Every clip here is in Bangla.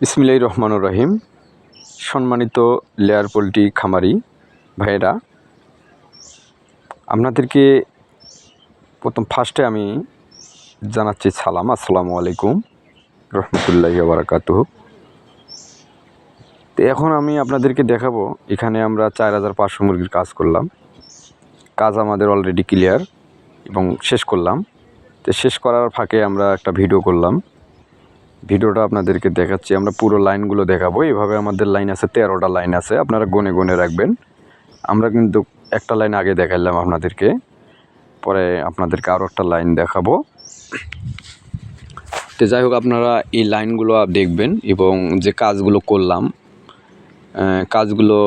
বিসমিল্লাহির রহমানুর রহিম। সম্মানিত লেয়ার পোলট্রি খামারি ভাইয়েরা, আপনাদেরকে প্রথম ফার্স্টে আমি জানাচ্ছি সালাম। আসসালামু আলাইকুম রহমতুল্লাহি বারাকাতুহ তো এখন আমি আপনাদেরকে দেখাবো, এখানে আমরা চার হাজার পাঁচশো মুরগির কাজ করলাম। কাজ আমাদের অলরেডি ক্লিয়ার এবং শেষ করলাম। তো শেষ করার ফাঁকে আমরা একটা ভিডিও করলাম। ভিডিওটা আপনাদেরকে দেখাচ্ছি, আমরা পুরো লাইনগুলো দেখাবো। এভাবে আমাদের লাইন আছে, তেরোটা লাইন আছে, আপনারা গনে গনে রাখবেন। আমরা কিন্তু একটা লাইন আগে দেখাইলাম আপনাদেরকে, পরে আপনাদেরকে আরও একটা লাইন দেখাবো। তো যাই হোক, আপনারা এই লাইনগুলো দেখবেন এবং যে কাজগুলো করলাম কাজগুলো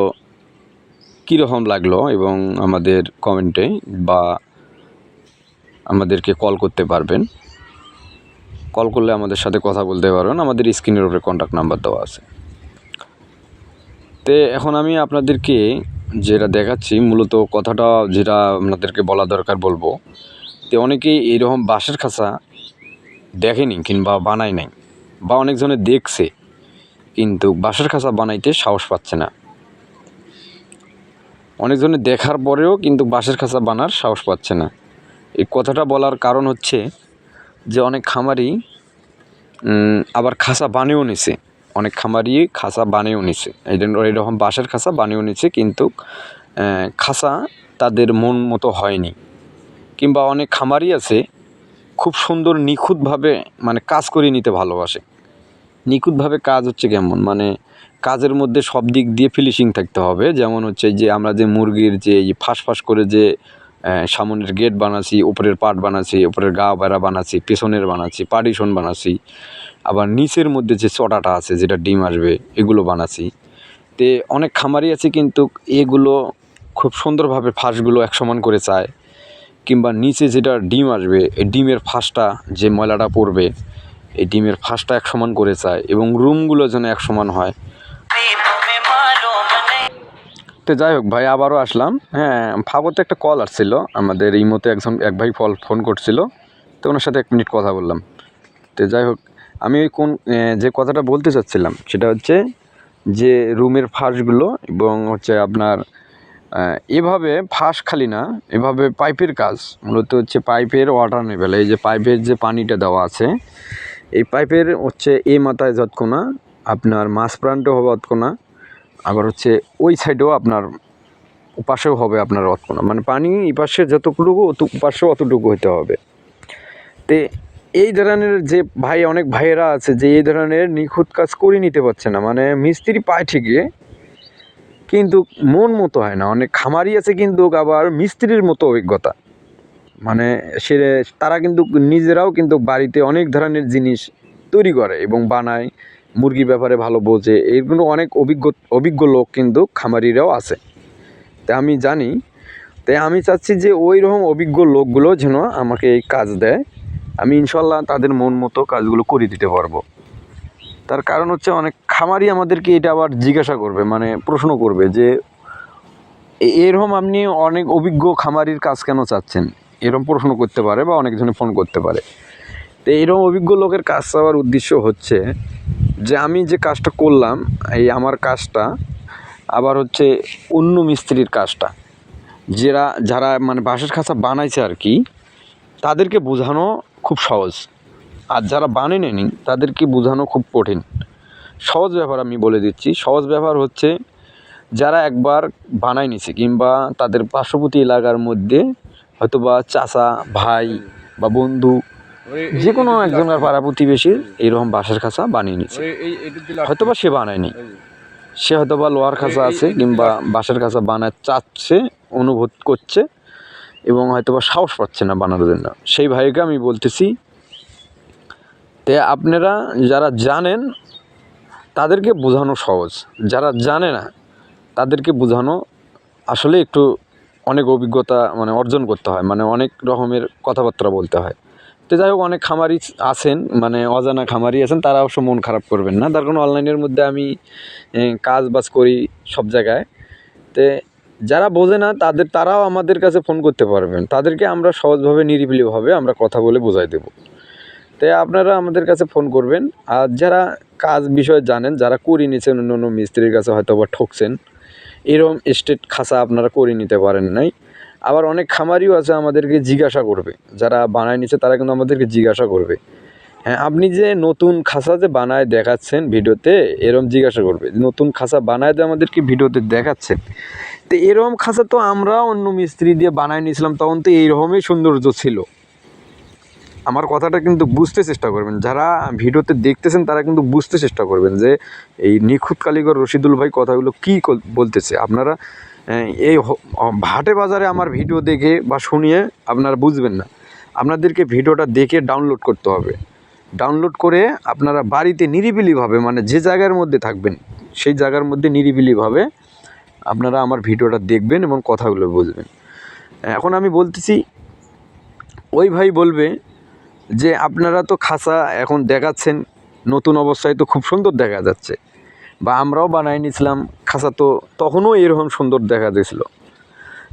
কীরকম লাগল এবং আমাদের কমেন্টে বা আমাদেরকে কল করতে পারবেন। কল করলে আমাদের সাথে কথা বলতে পারবেন। আমাদের স্ক্রিনের উপরে কন্ট্যাক্ট নাম্বার দেওয়া আছে। তে এখন আমি আপনাদেরকে যেটা দেখাচ্ছি, মূলত কথাটা যেটা আপনাদেরকে বলা দরকার বলব, তো অনেকেই এইরকম বাঁশের খাঁচা দেখেনি কিংবা বানায় নাই, বা অনেকজনে দেখছে, কিন্তু বাঁশের খাঁচা বানাইতে সাহস পাচ্ছে না। অনেকজনে দেখার পরেও কিন্তু বাঁশের খাঁচা বানার সাহস পাচ্ছে না। এই কথাটা বলার কারণ হচ্ছে যে অনেক খামারি আবার খাসা বানিয়েও নিছে। অনেক খামারি খাসা বানিয়েও নিছে। এরকম বাঁশের খাসা বানিয়েও নিছে, কিন্তু খাসা তাদের মন মতো হয়নি। কিংবা অনেক খামারি আছে, খুব সুন্দর নিখুঁতভাবে মানে কাজ করে নিতে ভালোবাসে। নিখুঁতভাবে কাজ হচ্ছে কেমন? মানে কাজের মধ্যে সব দিক দিয়ে ফিনিশিং থাকতে হবে। যেমন হচ্ছে যে আমরা যে মুরগির যে ফাঁস ফাঁস করে যে সামনের গেট বানাছি উপরের পাট বানাচ্ছি, উপরের গা বেড়া বানাচ্ছি, পেছনের বানাচ্ছি পার্টিশন বানাচ্ছি। আবার নিচের মধ্যে যে চটাটা আছে, যেটা ডিম আসবে, এগুলো বানাছি তে অনেক খামারি আছে কিন্তু এগুলো খুব সুন্দরভাবে ফাঁসগুলো এক সমান করে চায়। কিংবা নিচে যেটা ডিম আসবে, এই ডিমের ফাঁসটা, যে ময়লাটা পড়বে, এই ডিমের ফাঁসটা এক সমান করে চায় এবং রুমগুলো যেন এক সমান হয় তো যাই হোক, ভাই আবারও আসলাম। হ্যাঁ ফাবতে একটা কল আসছিল। আমাদের এই মতো একজন, এক ভাই ফল ফোন করছিল। তো ওনার সাথে এক মিনিট কথা বললাম। তো যাই হোক, আমি ওই কোন যে কথাটা বলতে চাচ্ছিলাম, সেটা হচ্ছে যে রুমের ফাঁসগুলো এবং হচ্ছে আপনার এভাবে ফাঁস খালি না, এভাবে পাইপের কাজ, মূলত হচ্ছে পাইপের ওয়াটার নেবেল এই যে পাইপের যে পানিটা দেওয়া আছে, এই পাইপের হচ্ছে এ মাথায় যতক্ষণা আপনার মাছ প্রাণটাও হবে অতক্ষণা আবার হচ্ছে ওই সাইডেও আপনার পাশেও হবে আপনার অতক্ষণা মানে পানি এই পাশে যতটুকু, অত পাশেও অতটুকু হতে হবে। তে এই ধরনের যে ভাই, অনেক ভাইয়েরা আছে যে এই ধরনের নিখুঁত কাজ করে নিতে পারছে না। মানে মিস্ত্রি পায় ঠিকই, কিন্তু মন মতো হয় না। অনেক খামারি আছে কিন্তু আবার মিস্ত্রির মতো অভিজ্ঞতা। মানে সে, তারা কিন্তু নিজেরাও কিন্তু বাড়িতে অনেক ধরনের জিনিস তৈরি করে এবং বানায়। মুরগি ব্যাপারে ভালো বোঝে এইগুলো অনেক অভিজ্ঞ অভিজ্ঞ লোক কিন্তু খামারিরাও আছে। তাই আমি জানি তাই আমি চাচ্ছি যে ওই রকম অভিজ্ঞ লোকগুলো যেন আমাকে এই কাজ দেয়। আমি ইনশাল্লাহ তাদের মন মতো কাজগুলো করে দিতে পারব। তার কারণ হচ্ছে অনেক খামারি আমাদেরকে এটা আবার জিজ্ঞাসা করবে মানে প্রশ্ন করবে যে এরকম আপনি অনেক অভিজ্ঞ খামারির কাজ কেন চাচ্ছেন? এরকম প্রশ্ন করতে পারে বা অনেকজনে ফোন করতে পারে। তো এরকম অভিজ্ঞ লোকের কাজ চাওয়ার উদ্দেশ্য হচ্ছে যে আমি যে কাজটা করলাম, এই আমার কাজটা, আবার হচ্ছে অন্য মিস্ত্রির কাজটা। যারা যারা মানে বাঁশের খাঁচা বানাইছে আর কি তাদেরকে বোঝানো খুব সহজ। আর যারা বানেনি, তাদেরকে বোঝানো খুব কঠিন। সহজ ব্যাপার আমি বলে দিচ্ছি। সহজ ব্যাপার হচ্ছে, যারা একবার বানাই নিছে, কিংবা তাদের পার্শ্ববর্তী এলাকার মধ্যে হয়তো বা চাচা, ভাই বা বন্ধু যে কোনো একজনের পাড়া প্রতিবেশীর এইরকম বাঁশের খাঁচা বানিয়ে নিছে হয়তো বা সে বানায়নি। সে হয়তো বা লোহার খাঁচা আছে কিংবা বাঁশের খাঁচা বানায় চাচ্ছে অনুভূত করছে এবং হয়তো বা সাহস পাচ্ছে না বানানোর জন্য। সেই ভাইকে আমি বলতেছি তে আপনারা যারা জানেন তাদেরকে বোঝানো সহজ। যারা জানে না তাদেরকে বোঝানো আসলে একটু অনেক অভিজ্ঞতা মানে অর্জন করতে হয়। মানে অনেক রকমের কথাবার্তা বলতে হয়। তো যাই হোক, অনেক খামারি আছেন মানে অজানা খামারি আছেন, তারা অবশ্য মন খারাপ করবেন না। তার কারণ অনলাইনের মধ্যে আমি কাজ বাজ করি সব জায়গায়। তে যারা বোঝে না, তাদের, তারাও আমাদের কাছে ফোন করতে পারবেন। তাদেরকে আমরা সহজভাবে, নিরিবিলিভাবে আমরা কথা বলে বোঝাই দেবো। তাই আপনারা আমাদের কাছে ফোন করবেন। আর যারা কাজ বিষয়ে জানেন, যারা করে নিয়েছেন অন্য অন্য মিস্ত্রির কাছে হয়তো বা ঠকছেন এরকম স্টেট খাসা আপনারা করে নিতে পারেন নাই। আবার অনেক খামারিও আছে আমাদেরকে জিজ্ঞাসা করবে। যারা বানায় নিচ্ছে, তারা কিন্তু আমাদেরকে জিজ্ঞাসা করবে। হ্যাঁ আপনি যে নতুন খাসা যে বানায় দেখাচ্ছেন ভিডিওতে, এরম জিজ্ঞাসা করবে। নতুন খাসা বানায় যে আমাদেরকে ভিডিওতে দেখাচ্ছেন। তো এরকম খাসা তো আমরা অন্য মিস্ত্রি দিয়ে বানায় নিয়েছিলাম, তখন তো এইরকমই সৌন্দর্য ছিল। আমার কথাটা কিন্তু বুঝতে চেষ্টা করবেন। যারা ভিডিওতে দেখতেছেন, তারা কিন্তু বুঝতে চেষ্টা করবেন যে এই নিখুঁত কারিগর রশিদুল ভাই কথাগুলো কী বলতেছে। আপনারা এই ভাটে বাজারে আমার ভিডিও দেখে বা শুনিয়ে আপনারা বুঝবেন না। আপনাদেরকে ভিডিওটা দেখে ডাউনলোড করতে হবে। ডাউনলোড করে আপনারা বাড়িতে নিরিবিলিভাবে মানে যে জায়গার মধ্যে থাকবেন, সেই জায়গার মধ্যে নিরিবিলিভাবে আপনারা আমার ভিডিওটা দেখবেন এবং কথাগুলো বুঝবেন। এখন আমি বলতেছি, ওই ভাই বলবে যে, আপনারা তো খাসা এখন দেখাচ্ছেন, নতুন অবস্থায় তো খুব সুন্দর দেখা যাচ্ছে। বা, আমরাও বানাই নিয়েছিলাম খাসা তো তখনও এরকম সুন্দর দেখা দিয়েছিল।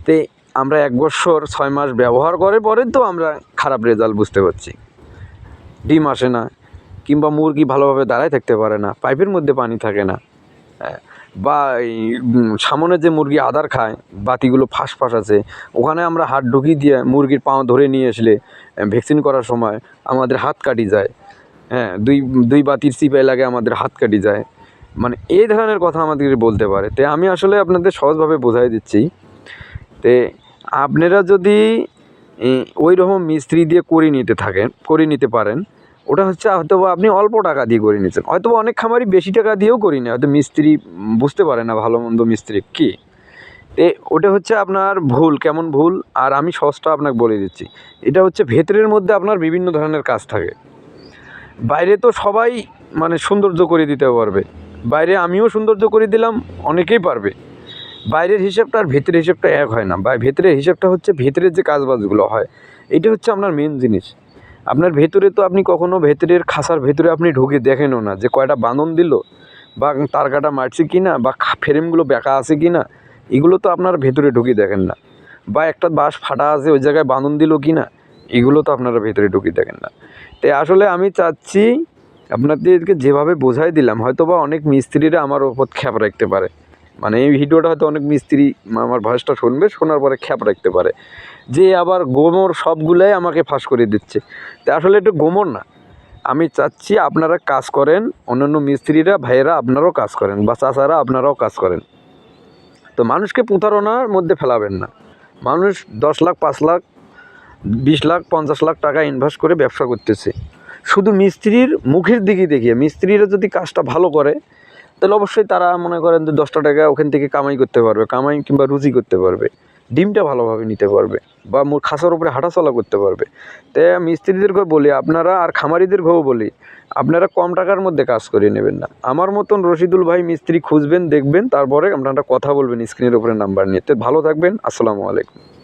তে আমরা এক বছর ছয় মাস ব্যবহার করে পরে তো আমরা খারাপ রেজাল্ট বুঝতে পারছি। ডিম আসে না কিংবা মুরগি ভালোভাবে দাঁড়ায় থাকতে পারে না পাইপের মধ্যে পানি থাকে না। হ্যাঁ, বা সামনে যে মুরগি আদার খায় বাতিগুলো ফাঁস ফাঁস আছে ওখানে আমরা হাত ঢুকিয়ে দিয়ে মুরগির পাও ধরে নিয়ে আসলে ভ্যাকসিন করার সময় আমাদের হাত কাটি যায়। হ্যাঁ দুই দুই বাতির চিপাই লাগে আমাদের হাত কাটি যায়। মানে এই ধরনের কথা আমাদেরকে বলতে পারে। তো আমি আসলে আপনাদের সহজভাবে বোঝাই দিচ্ছি। তে আপনারা যদি ওই রকম মিস্ত্রি দিয়ে করে নিতে থাকেন, করে নিতে পারেন, ওটা হচ্ছে হয়তো আপনি অল্প টাকা দিয়ে করে নিচ্ছেন হয়তো অনেক খামারই বেশি টাকা দিয়েও করি না হয়তো মিস্ত্রি বুঝতে পারে না ভালো মন্দ মিস্ত্রি কী। এ ওটা হচ্ছে আপনার ভুল, কেমন ভুল, আর আমি সহজটা আপনাকে বলে দিচ্ছি। এটা হচ্ছে ভেতরের মধ্যে আপনার বিভিন্ন ধরনের কাজ থাকে। বাইরে তো সবাই মানে সৌন্দর্য করে দিতে পারবে। বাইরে আমিও সৌন্দর্য করে দিলাম, অনেকেই পারবে। বাইরের হিসাবটা আর ভেতরের হিসাবটা এক হয় না। বা ভেতরের হিসাবটা হচ্ছে ভেতরের যে কাজবাজগুলো হয়, এটা হচ্ছে আপনার মেন জিনিস। আপনার ভেতরে তো আপনি কখনো ভেতরের খাসার ভেতরে আপনি ঢুকে দেখেনও না যে কয়টা বাঁধন দিল, বা তার কাটা মারছে কি না বা ফ্রেমগুলো বেঁকা আছে কি না এগুলো তো আপনার ভেতরে ঢুকে দেখেন না। বা একটা বাঁশ ফাটা আছে, ওই জায়গায় বাঁধন দিল কি না এগুলো তো আপনারা ভেতরে ঢুকে দেখেন না। তাই আসলে আমি চাচ্ছি আপনাদেরকে যেভাবে বোঝাই দিলাম হয়তো বা অনেক মিস্ত্রিরা আমার ওপর খ্যাপ রাখতে পারে। মানে এই ভিডিওটা হয়তো অনেক মিস্ত্রি আমার ভয়েসটা শুনবে, শোনার পরে খ্যাপ রাখতে পারে। যে আবার গোমর সবগুলাই আমাকে ফাঁস করে দিচ্ছে। তা আসলে একটু গোমর না। আমি চাচ্ছি আপনারা কাজ করেন, অন্যান্য মিস্ত্রিরা, ভাইয়েরা আপনারাও কাজ করেন বা চাচারা আপনারাও কাজ করেন। তো মানুষকে প্রতারণার মধ্যে ফেলাবেন না। মানুষ দশ লাখ, পাঁচ লাখ, বিশ লাখ, পঞ্চাশ লাখ টাকা ইনভেস্ট করে ব্যবসা করতেছে। শুধু মিস্ত্রির মুখের দিকে দেখিয়ে মিস্ত্রিরা যদি কাজটা ভালো করে, তাহলে অবশ্যই তারা মনে করেন যে দশটা টাকা ওখান থেকে কামাই করতে পারবে, কামাই কিংবা রুজি করতে পারবে, ডিমটা ভালোভাবে নিতে পারবে বা মোর খাসার উপরে হাঁটাচলা করতে পারবে। তাই মিস্ত্রিদেরকে বলি, আপনারা আর খামারিদেরকেও বলি, আপনারা কম টাকার মধ্যে কাজ করে নেবেন না। আমার মতন রশিদুল ভাই মিস্ত্রি খুঁজবেন, দেখবেন, তারপরে আপনারা কথা বলবেন স্ক্রিনের উপরে নাম্বার নিয়ে। তো ভালো থাকবেন, আসসালামু আলাইকুম।